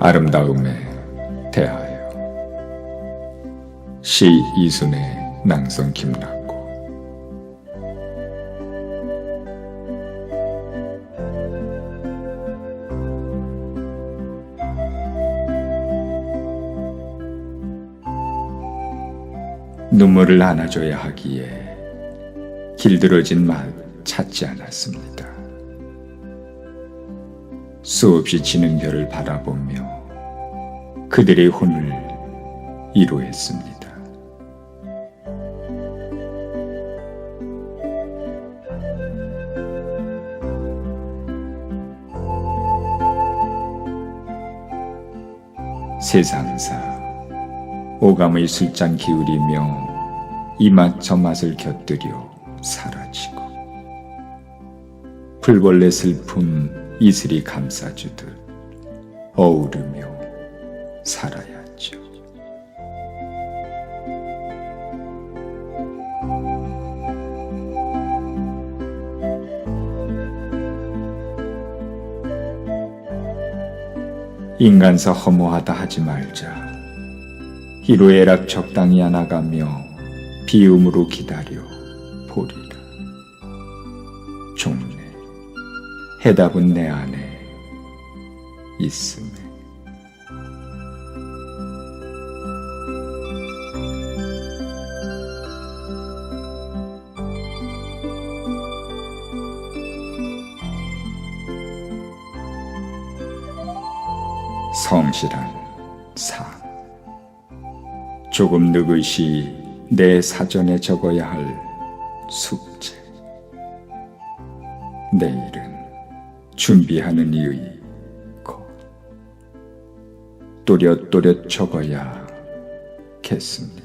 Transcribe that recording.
아름다움에 대하여 시 이순의 낭송 김락고 눈물을 안아줘야 하기에 길들어진 말 찾지 않았습니다. 수없이 지는 별을 바라보며 그들의 혼을 이루했습니다. 세상사 오감의 술잔 기울이며 이맛 저맛을 곁들여 사라지고 불벌레 슬픔 이슬이 감싸주듯 어우르며 살아야죠. 인간사 허무하다 하지 말자. 희로애락 적당히 안아가며 비움으로 기다려 보리라. 해답은 내 안에 있음에. 성실한 삶 조금 느긋이 내 사전에 적어야 할 숙제. 내일은 준비하는 이의 것 또렷또렷 적어야겠습니다.